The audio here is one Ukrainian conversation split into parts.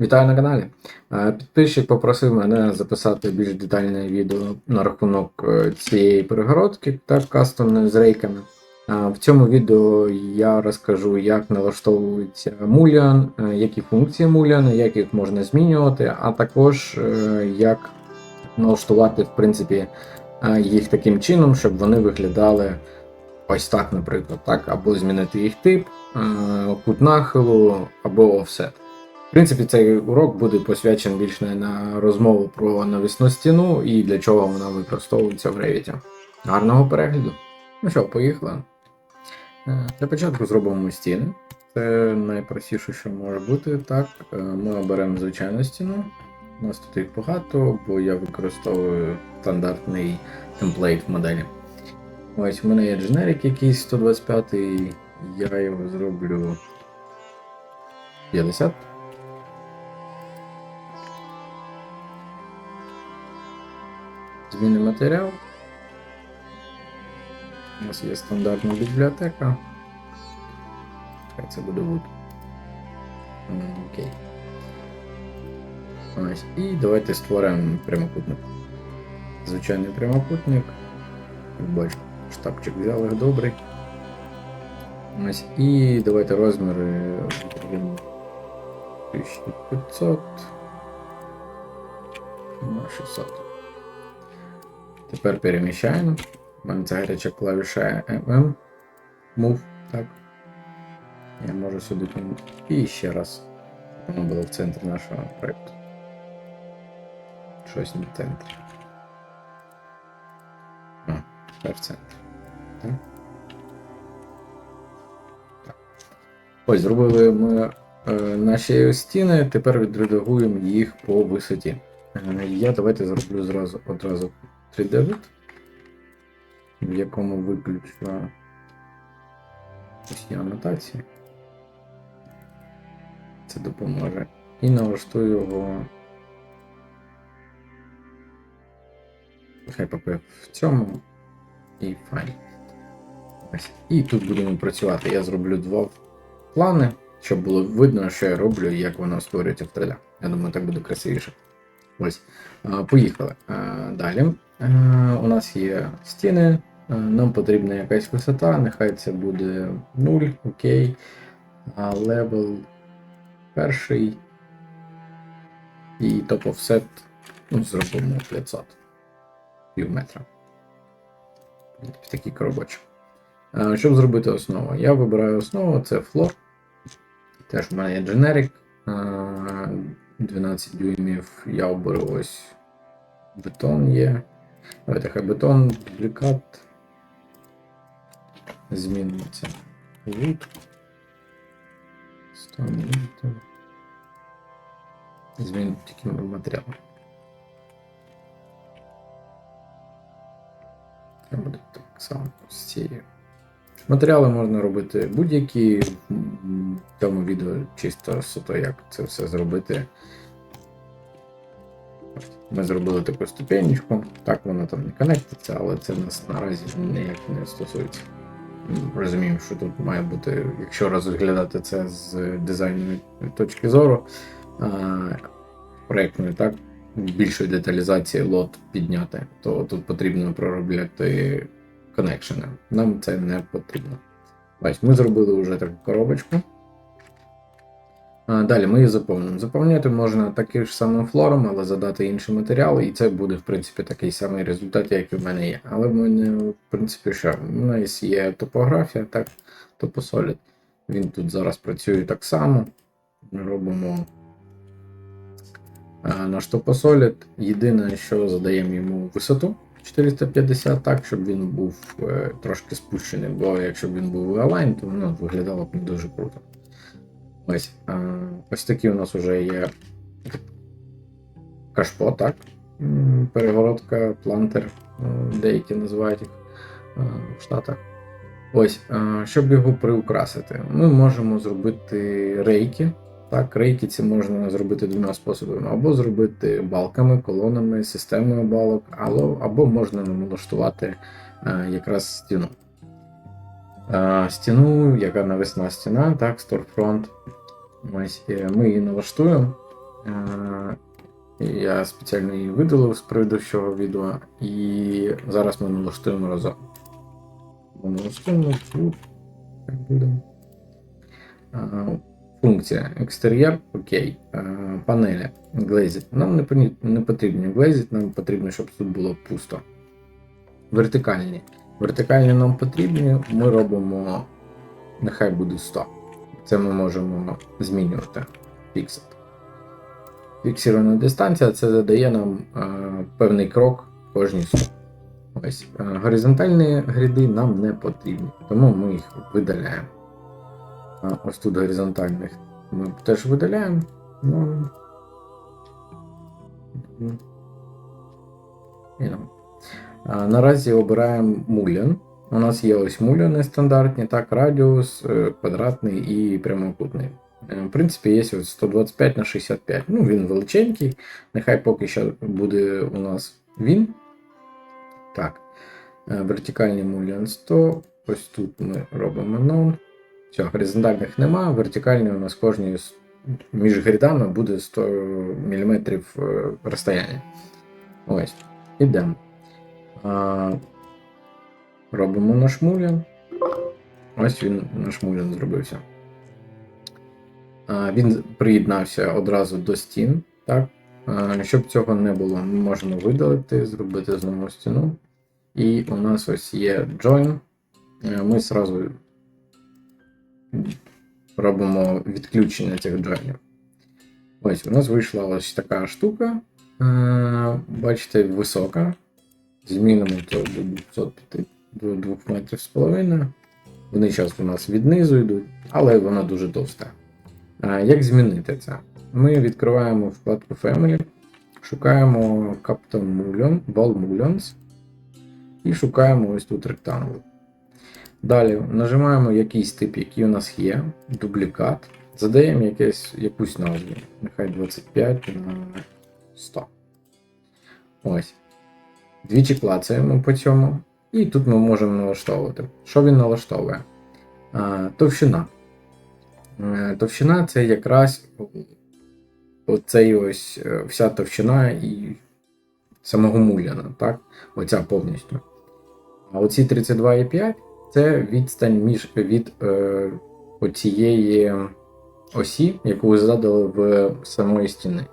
Вітаю на каналі. Е, Підписчик попросив мене записати більш детальне відео на рахунок е, цієї перегородки та кастомної з рейками. Е, В цьому відео я розкажу, як налаштовується мулян, е, які функції муляна, як їх можна змінювати, а також як налаштувати в принципі, їх таким чином, щоб вони виглядали ось так, наприклад, так, або змінити їх тип, кут нахилу, або офсет. В принципі, цей урок буде посвячений більш не на розмову про навісну стіну і для чого вона використовується в Revit. Гарного перегляду. Ну що, поїхали. Е, Для початку зробимо стіни. Це найпростіше, що може бути. Так, е, ми оберемо звичайну стіну. У нас тут їх багато, бо я використовую стандартний темплейт в моделі. Ось у мене є дженерик якийсь 125, я його зроблю 50. Зміни матеріал. У нас є стандартна бібліотека. Хай це буде. Окей. Ось. Давайте створимо прямокутник. Звичайний прямокутник. Як штабчик взяли добрий. Ось. І давайте розміри 1500 на 600. Тепер переміщаємо. У мене це гаряча клавіша MM. Move, так. Я можу сюди. І ще раз. Воно було в центрі нашого проєкту. Щось не в центрі. А, тепер в центрі. Так. Так. Ось, зробили ми е, наші стіни, тепер відредагуємо їх по висоті. Е, Я давайте зроблю зразу одразу 3D в якому виключно є анотації. Це допоможе. І налаштую його. Хай поки в цьому. І. Ось. І тут будемо працювати. Я зроблю два плани, щоб було видно, що я роблю і як воно створюється в 3D. Я думаю, так буде красивіше. Ось. Поїхали. Далі. А, У нас є стіни. Нам потрібна якась висота, нехай це буде 0, окей. А, Левел перший. І топ offset ну, зробимо 500 пів метра. Такий коробочок. Щоб зробити основу? Я вибираю основу, це флор. Теж в мене є а, 12 дюймів. Я оберу ось бетон є. Давайте хай бетон, дублікат. Wood. 100 мм. Змінимо тільки матеріал. Це буде так само з цією. Матеріали можна робити будь-які. В цьому відео чисто суто, як це все зробити. Ми зробили таку ступенечку. Так, воно там не конектиться, але це нас наразі ніяк не стосується. Ми Розуміємо, що тут має бути, якщо розглядати це з дизайнної точки зору, проєктної, так, більшої деталізації лот підняти, то тут потрібно проробляти коннекшени. Нам це не потрібно. Ось, ми зробили вже таку коробочку. Далі ми її заповнимо. Заповняти можна таким ж самим флором, але задати інші матеріали, і це буде, в принципі, такий самий результат, як і в мене є. Але в мене, в принципі, що? У нас є топографія, так, топосолід. Він тут зараз працює так само. Ми робимо наш топосолід. Єдине, що задаємо йому висоту 450, так, щоб він був е, трошки спущений, бо якщо б він був align, то ну, виглядало б не дуже круто. Ось, ось такі у нас вже є кашпо, так. Перегородка, плантер, е, деякі називають їх е, в Штатах. Ось, щоб його приукрасити, ми можемо зробити рейки. Так, рейки ці можна зробити двома способами: або зробити балками, колонами, системою балок, або, можна налаштувати е, якраз стіну. Стіну, яка навесна стіна, так, Storefront. Ось, е, ми її налаштуємо. Я спеціально її видалив з предыдущого відео, і зараз ми налаштуємо разом. Ми налаштуємо тут. Е, Функція екстер'єр, окей. Панелі глезіт. Нам не, не потрібні глезіт, нам потрібно, щоб тут було пусто. Вертикальні. Вертикальні нам потрібні, ми робимо, нехай буде 100. Це ми можемо змінювати. Фіксити. Фіксирована дистанція це задає нам е, певний крок кожній 100. Ось. Е, горизонтальні гріди нам не потрібні, тому ми їх видаляємо. А ось тут горизонтальних ми теж видаляємо. Ну. І. А, Наразі обираємо мулян. У нас є ось муляни стандартні, так, радіус, е, квадратний і прямокутний. Е, В принципі, є ось 125 на 65. Ну, він величенький. Нехай поки що буде у нас він. Так. Е, Вертикальний мулян 100. Ось тут ми робимо non. Все, горизонтальних нема, вертикальні у нас кожні між грідами буде 100 мм розстояння. Ось. Ідемо. Робимо наш мулян. Ось він наш мулян зробився. Він приєднався одразу до стін. Так? Щоб цього не було, ми можемо видалити, зробити знову стіну. І у нас ось є join. Е, Ми зразу робимо відключення цих джойнів. Ось у нас вийшла ось така штука. Е, Бачите, висока. Змінимо то до 205, до 2 метрів з половиною. Вони зараз у нас віднизу йдуть, але вона дуже товста. Е, Як змінити це? Ми відкриваємо вкладку Family, шукаємо Captain Mullion, Ball Mullions і шукаємо ось тут Rectangle. Далі нажимаємо якийсь тип, який у нас є, дублікат, задаємо якесь, якусь назву, нехай 25 на 100. Ось. Двічі клацаємо по цьому, і тут ми можемо налаштовувати. Що він налаштовує? Товщина. Е, Товщина це якраз оцей ось е, вся товщина і самого муляна, так? Оця повністю. А оці 32,5 це відстань між від е, оцієї осі, яку ви задали в самої стіни.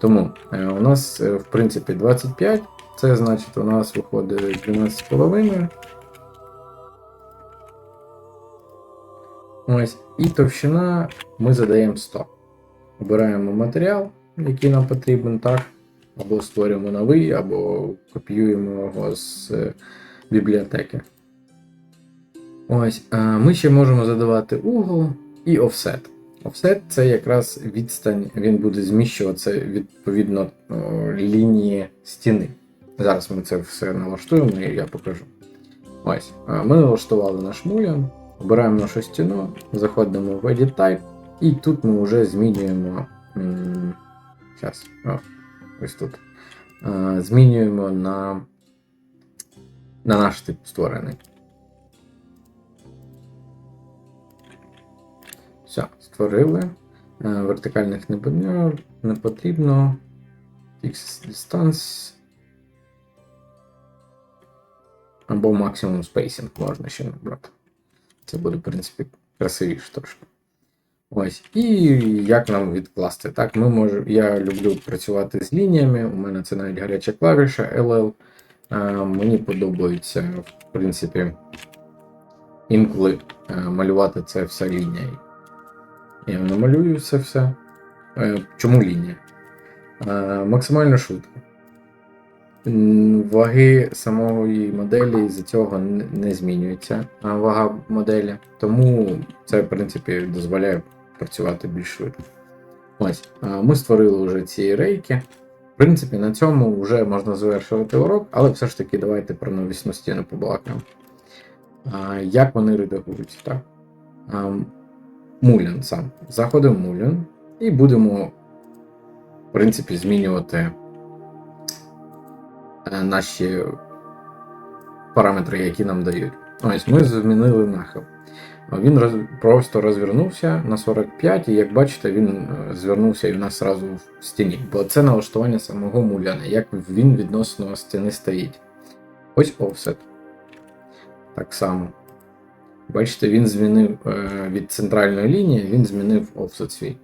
Тому е, у нас, е, в принципі, 25, це значить, у нас виходить 12,5. Ось, і товщина ми задаємо 100. Обираємо матеріал, який нам потрібен, так. Або створюємо новий, або копіюємо його з е, бібліотеки. Ось, ми ще можемо задавати угол і офсет. Офсет це якраз відстань, він буде зміщуватися відповідно лінії стіни. Зараз ми це все налаштуємо і я покажу. Ось, е, ми налаштували наш мулян, обираємо нашу стіну, заходимо в Edit Type, і тут ми вже змінюємо. Зараз, о, ось тут. Е, Змінюємо на, на наш тип створений. Все, створили. Е, Вертикальних не потрібно. Fix distance. Або максимум спейсинг можна ще набрати. Це буде, в принципі, красивіше трошки. Ось. І як нам відкласти? Так, ми можемо. Я люблю працювати з лініями. У мене це навіть гаряча клавіша LL. Е, Мені подобається, в принципі, інколи е, малювати це все лінією. Я намалюю це все. Е, Чому лінія? Е, Максимально швидко. Ваги самої моделі з цього не змінюється вага моделі, тому це, в принципі, дозволяє працювати більш швидко. Ось, ми створили вже ці рейки. В принципі, на цьому вже можна завершувати урок, але все ж таки давайте про навісну стіну побалакаємо. Як вони редагуються, так? А, Мулян сам. Заходимо в Мулян і будемо, в принципі, змінювати наші параметри, які нам дають. Ось ми змінили нахил. Він роз... просто розвернувся на 45, і як бачите, він е, звернувся і в нас зразу в стіні. Бо це налаштування самого муляна, як він відносно стіни стоїть. Ось офсет. Так само. Бачите, він змінив е, від центральної лінії, він змінив офсет свій.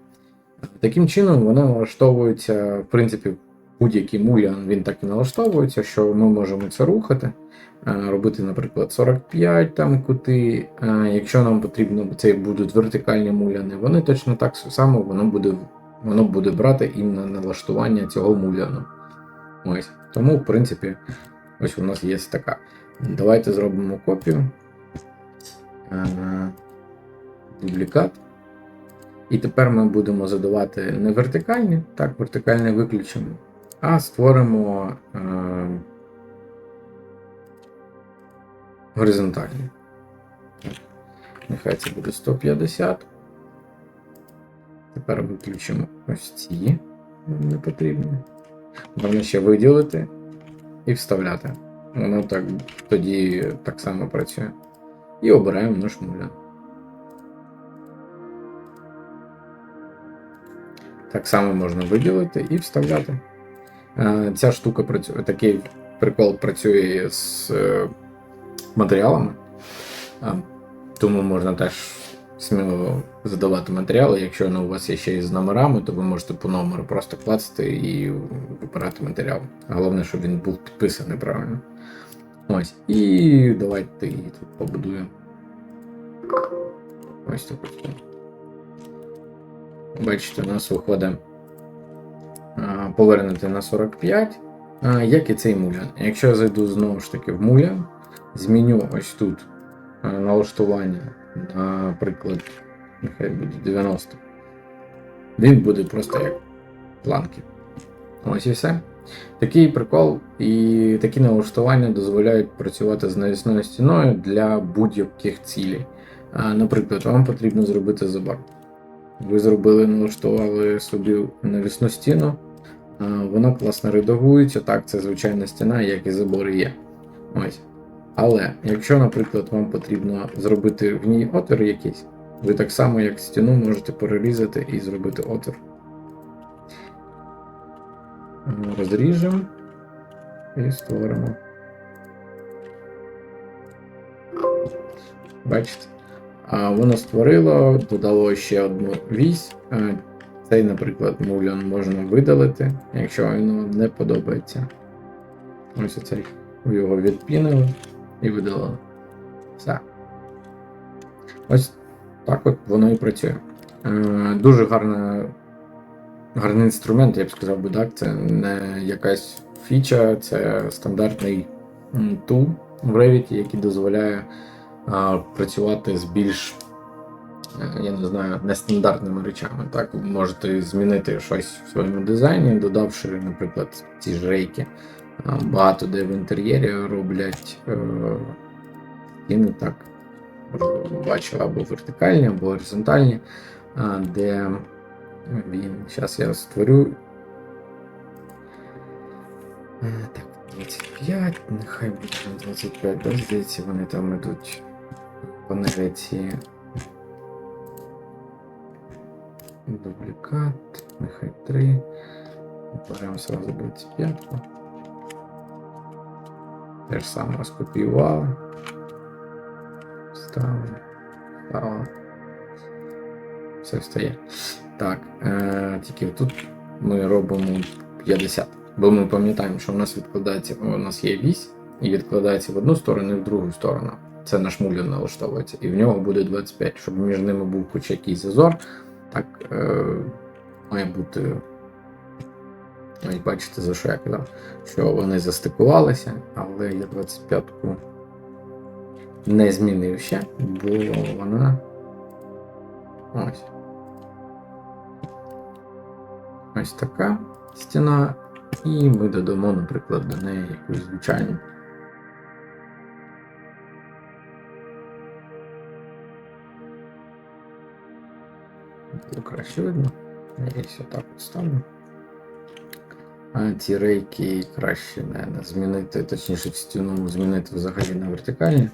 Таким чином, воно налаштовується, в принципі, будь-який мулян він так і налаштовується, що ми можемо це рухати, е, робити, наприклад, 45 там кути. Е, Якщо нам потрібно, це будуть вертикальні муляни, вони точно так само воно буде, воно буде брати іменно налаштування цього муляну. Ось. Тому, в принципі, ось у нас є така. Давайте зробимо копію. Е, Дублікат. І тепер ми будемо задавати не вертикальні, так, вертикальне виключимо, а створимо е, горизонтальні. Нехай це буде 150. Тепер виключимо ось ці не потрібні. Можна ще виділити і вставляти. Воно так тоді так само працює. І обираємо наш мулян. Так само можна виділити і вставляти. Е, Ця штука працює, такий прикол працює з е, матеріалами, Е, тому можна теж сміло задавати матеріали. Якщо воно у вас є ще й з номерами, то ви можете по номеру просто клацати і вибирати матеріал. Головне, щоб він був підписаний правильно. Ось. І давайте її тут побудуємо. Ось таку. Бачите, у нас виходить повернути на 45, як і цей мулян. Якщо я зайду знову ж таки в мулян, зміню ось тут налаштування, наприклад, нехай буде 90. Він буде просто як планки. Ось і все. Такий прикол і такі налаштування дозволяють працювати з навісною стіною для будь-яких цілей. Наприклад, вам потрібно зробити забор. Ви зробили, налаштували собі навісну стіну, вона класно редагується. Так, це звичайна стіна, як і забори є. Ось. Але якщо, наприклад, вам потрібно зробити в ній отвір якийсь, ви так само, як стіну, можете перерізати і зробити отвір. Розріжемо і створимо. Бачите? Воно створило, додало ще одну вісь. Е, Цей, наприклад, мулян можна видалити, якщо він вам не подобається. Ось оцей. Його відпінили і видалили. Все. Ось так от воно і працює. Е, Дуже гарна, гарний інструмент, я б сказав би так. Це не якась фіча, це стандартний тул в Revit, який дозволяє працювати з більш, е, я не знаю, нестандартними речами. Так, ви можете змінити щось в своєму дизайні, додавши, наприклад, ці ж рейки. Багато де в інтер'єрі роблять е, стіни так. можливо, або вертикальні, або горизонтальні, де він. Зараз я створю. Е, Так, 25, нехай буде 25, да, здається, вони там ідуть панелі. Дублікат, нехай 3. Беремо сразу 25. Те ж саме скопіювали. Вставили. Вставили. Все встає. Так, е, тільки тут ми робимо 50. Бо ми пам'ятаємо, що в нас відкладається, у нас є вісь, і відкладається в одну сторону і в другу сторону. Це наш мулян налаштовується. І в нього буде 25, щоб між ними був хоч якийсь зазор. Так е, має бути. Ось бачите, за що я казав, що вони застикувалися, але я 25-ку не змінив ще, бо вона. Ось. Ось така стіна. І ми додамо, наприклад, до неї якусь звичайну. Було видно. Ось отак от ставлю. А ці рейки краще не, не змінити, точніше стіну змінити взагалі на вертикальні.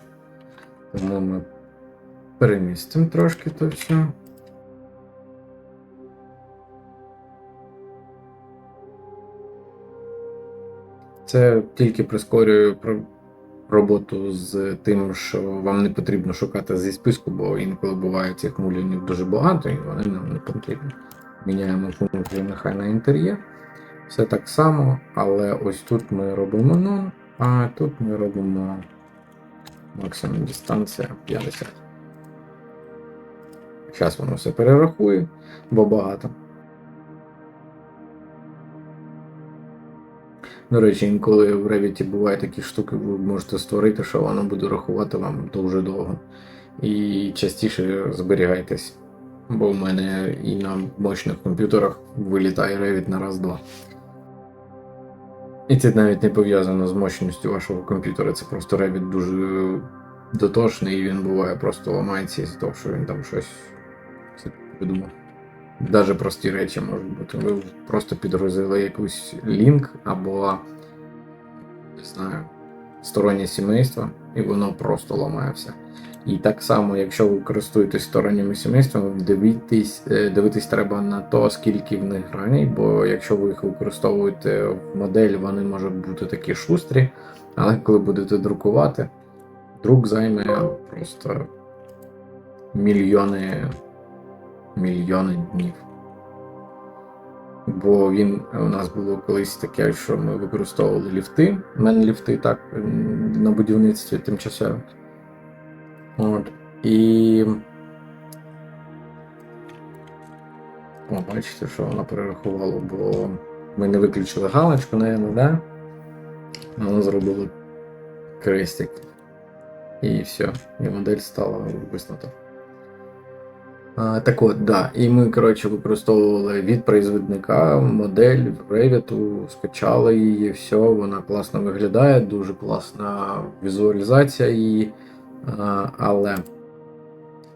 Тому ми Перемістимо трошки то все. Це тільки прискорює роботу з тим, що вам не потрібно шукати зі списку, бо інколи буває цих мулінів дуже багато і вони нам не потрібні. Міняємо функцію нехай на інтер'єр. Все так само, але ось тут ми робимо нон, а тут ми робимо максимум дистанція 50. Зараз воно все перерахує, бо багато. До речі, інколи в Revit буває такі штуки, ви можете створити, що воно буде рахувати вам дуже довго. І частіше зберігайтесь. Бо в мене і на мощних комп'ютерах вилітає Revit на раз-два. І це навіть не пов'язано з мощністю вашого комп'ютера. Це просто Revit дуже дотошний, і він буває просто ламається із того, що він там щось придумав. Даже прості речі можуть бути. Ви просто підгрузили якийсь лінк або не знаю, стороннє сімейство, і воно просто ламає все. І так само, якщо ви користуєтесь сторонніми сімействами, дивитись, е, дивитись треба на то, скільки в них граней, бо якщо ви їх використовуєте в модель, вони можуть бути такі шустрі, але коли будете друкувати, друк займе просто мільйони мільйони днів. Бо він у нас було колись таке, що ми використовували ліфти. У мене ліфти так на будівництві тимчасово. От. І. О, бачите, що воно перерахувало, бо ми не виключили галочку, наверное, да? Воно зробило крестик. І все. І модель стала виснута. Так от, да. І ми, коротше, використовували від производника модель Revit, скачали її, все, вона класно виглядає, дуже класна візуалізація її. Але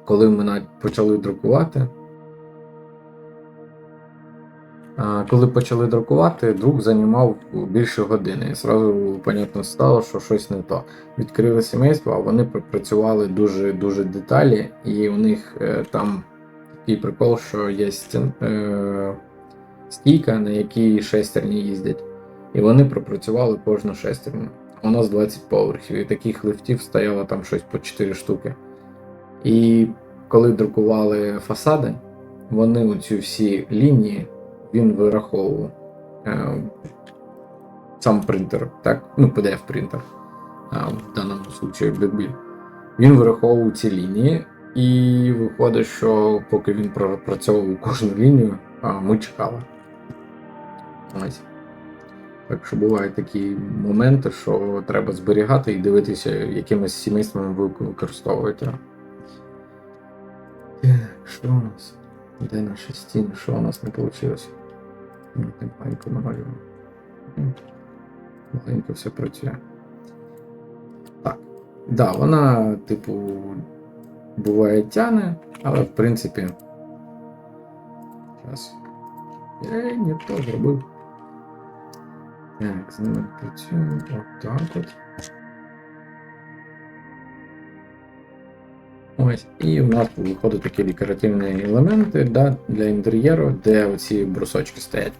коли ми почали друкувати, коли почали друкувати, друк займав більше години. І зразу, понятно, стало, що щось не то. Відкрили сімейство, а вони працювали дуже дуже деталі, і у них е, там такий прикол, що є стін, е, стійка, на якій шестерні їздять. І вони пропрацювали кожну шестерню. У нас 20 поверхів, і таких лифтів стояло там щось по 4 штуки. І коли друкували фасади, вони оці всі лінії він вираховував. Е, сам принтер, так? Ну, PDF принтер. А, в даному случаї BigBill. Він вираховував ці лінії, і виходить, що поки він пропрацьовував кожну лінію, ми чекали. Ось. Так що бувають такі моменти, що треба зберігати і дивитися, якимись сімействами ви використовуєте. Що у нас? Де наші стіни? Що у нас не вийшло? Маленько намалюємо. Маленько все працює. Так. Да, вона, типу, буває тяне, але в принципі. Зараз. Я не то зробив. Так, з ними працюємо. Отак от. Ось, і в нас виходять такі декоративні елементи да, для інтер'єру, де оці брусочки стоять.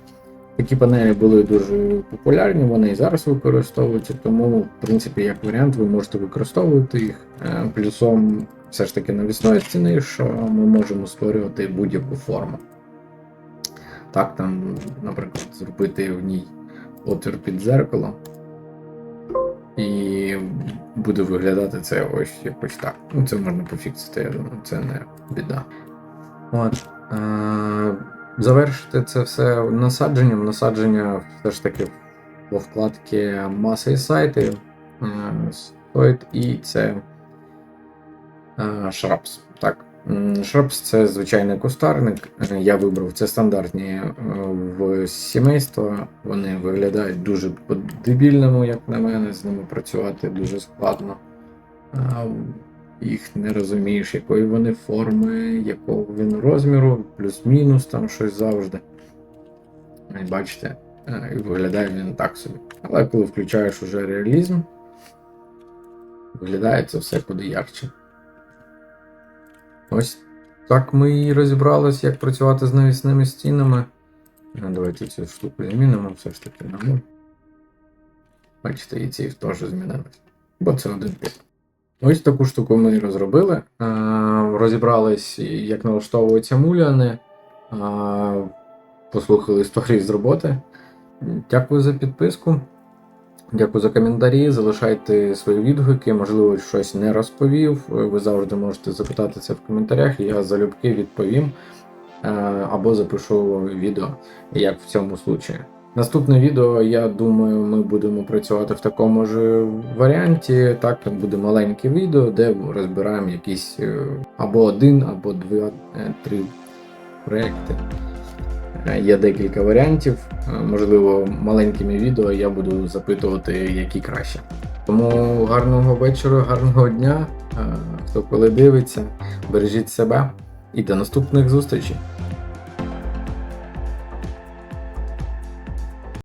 Такі панелі були дуже популярні, вони і зараз використовуються, тому, в принципі, як варіант, ви можете використовувати їх. Е, Плюсом все ж таки навісної стіни, що ми можемо створювати будь-яку форму. Так, там, наприклад, зробити в ній отвір під дзеркало. І буде виглядати це ось якось так. Ну, це можна пофіксити, я думаю, це не біда. От. Е- завершити це все насадженням. Насадження все ж таки по вкладці маси і сайти е, і це Шрапс. Так. Шрапс це звичайний кустарник. Е, Я вибрав це стандартні е, в сімейства. Вони виглядають дуже по-дебільному, як на мене, з ними працювати дуже складно. Їх не розумієш, якої вони форми, якого він розміру, плюс-мінус, там щось завжди. Бачите, е, виглядає він так собі. Але коли включаєш уже реалізм, виглядає це все куди ярче. Ось так ми і розібралися, як працювати з навісними стінами. Давайте цю штуку змінимо, все ж таки на нуль. Бачите, і ці теж змінились. Бо це один тип. Ось таку штуку ми розробили. Розібрались, як налаштовуються муляни. Послухали історії з роботи. Дякую за підписку. Дякую за коментарі. Залишайте свої відгуки. Можливо, щось не розповів. Ви завжди можете запитати це в коментарях, і я залюбки відповім е, або запишу відео, як в цьому случаї. Наступне відео, я думаю, ми будемо працювати в такому ж варіанті. Так, там буде маленьке відео, де розбираємо якісь е, або один, або два, е, проекти. Е, Є декілька варіантів. Е, Можливо, маленькими відео я буду запитувати, які краще. Тому гарного вечора, гарного дня. Е, Хто коли дивиться, бережіть себе і до наступних зустрічей.